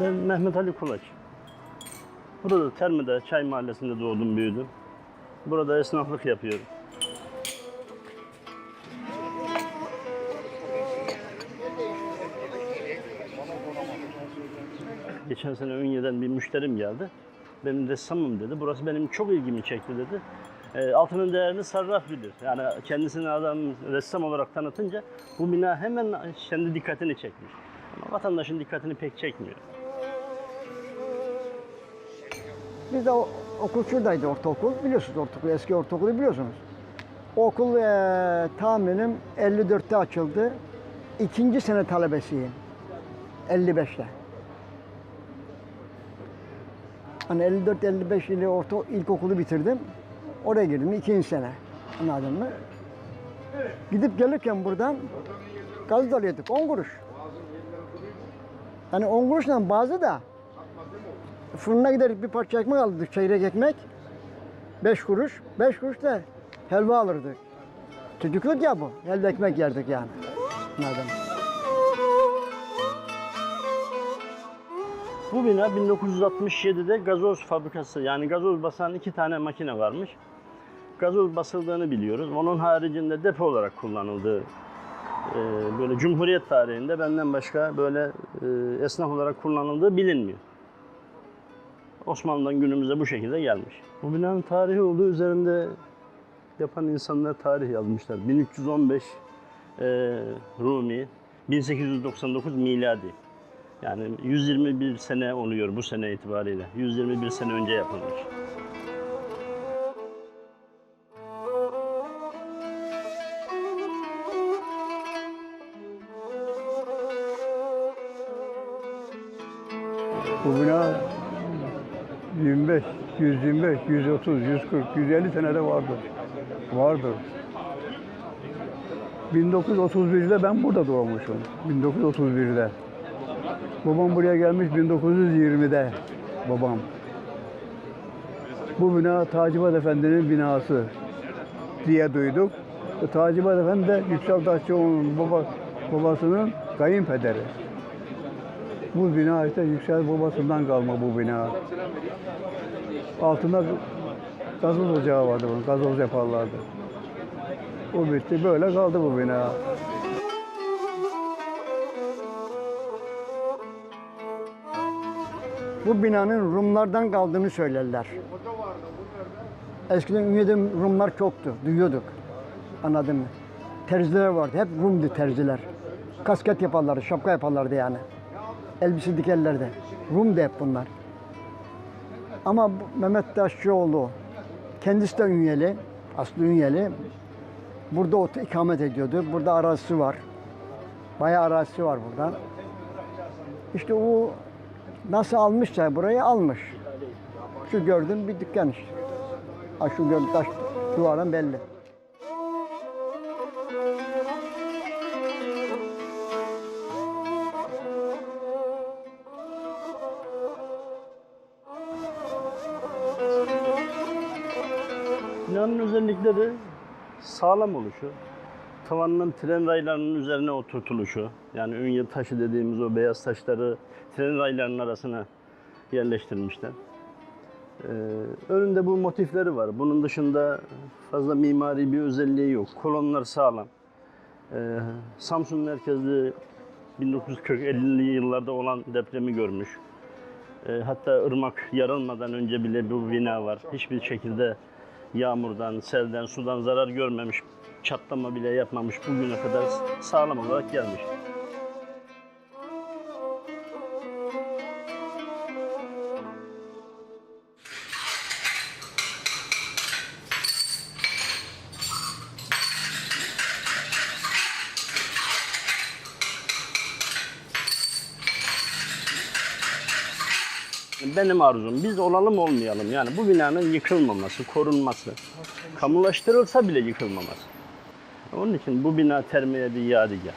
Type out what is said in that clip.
Ben Mehmet Ali Kulaç. Burada Termi'de, Çay Mahallesi'nde doğdum, büyüdüm. Burada esnaflık yapıyorum. Geçen sene Ünye'den bir müşterim geldi. Benim ressamım dedi. Burası benim çok ilgimi çekti dedi. E, altının değerini sarraf bilir. Yani kendisini adam ressam olarak tanıtınca bu bina hemen kendi dikkatini çekmiş. Ama vatandaşın dikkatini pek çekmiyor. Biz de okul şuradaydı ortaokul. Biliyorsunuz ortaokul, eski ortaokulu biliyorsunuz. O okul eee tahminim 54'te açıldı. İkinci sene talebesiyim. 55'te. Hani 54-55 yılı orta ilkokulu bitirdim. Oraya girdim ikinci sene. Anladın mı? Gidip gelirken buradan gaz alıyorduk 10 kuruş. Hani 10 kuruşla bazı da Fırına giderek bir parça ekmek alırdık, çeyrek ekmek. 5 kuruş, 5 kuruş da helva alırdık. Çocukluk ya bu, elde ekmek yerdik yani. Mı? Bu bina 1967'de gazoz fabrikası yani gazoz basan iki tane makine varmış. Gazoz basıldığını biliyoruz. Onun haricinde depo olarak kullanıldığı e, böyle Cumhuriyet tarihinde benden başka böyle e, esnaf olarak kullanıldığı bilinmiyor. Osmanlı'dan günümüze bu şekilde gelmiş. Bu binanın tarihi olduğu üzerinde yapan insanlar tarih yazmışlar. 1315 e, Rumi, 1899 miladi. Yani 121 sene oluyor bu sene itibariyle. 121 sene önce yapılmış. Bu bina 25, 125, 130, 140, 150 senede vardır. Vardır. 1931'de ben burada doğmuşum. 1931'de. Babam buraya gelmiş 1920'de. Babam. Bu bina Tacibat Efendi'nin binası diye duyduk. Tacibat Efendi de Yüksel Taşçıoğlu'nun baba, babasının kayınpederi. Bu bina işte Yüksel babasından kalma bu bina. Altında gazoz ocağı vardı bunun, gazoz yaparlardı. O bitti, böyle kaldı bu bina. Bu binanın Rumlardan kaldığını söylerler. Eskiden Ünye'de Rumlar çoktu, duyuyorduk. Anladın mı? Terziler vardı, hep Rum'du terziler. Kasket yaparlardı, şapka yaparlardı yani. Elbise dikerlerdi. Rum'du hep bunlar. Ama Mehmet Taşçıoğlu, kendisi de Ünyeli, aslı Ünyeli. Burada ot- ikamet ediyordu. Burada arazisi var. Bayağı arazisi var burada. İşte o nasıl almışsa burayı almış. Şu gördüğün bir dükkan işte. Ha şu gördüğün taş duvarın belli. Binanın özellikleri sağlam oluşu, tavanının tren raylarının üzerine oturtuluşu, yani ünye taşı dediğimiz o beyaz taşları tren raylarının arasına yerleştirmişler. Ee, önünde bu motifleri var. Bunun dışında fazla mimari bir özelliği yok. Kolonlar sağlam. Ee, Samsun merkezli 1940-50'li yıllarda olan depremi görmüş. Ee, hatta ırmak yarılmadan önce bile bu bina var. Hiçbir şekilde yağmurdan, selden, sudan zarar görmemiş, çatlama bile yapmamış bugüne kadar sağlam olarak gelmiş. Benim arzum biz olalım olmayalım. Yani bu binanın yıkılmaması, korunması, kamulaştırılsa bile yıkılmaması. Onun için bu bina termiye bir yadigar.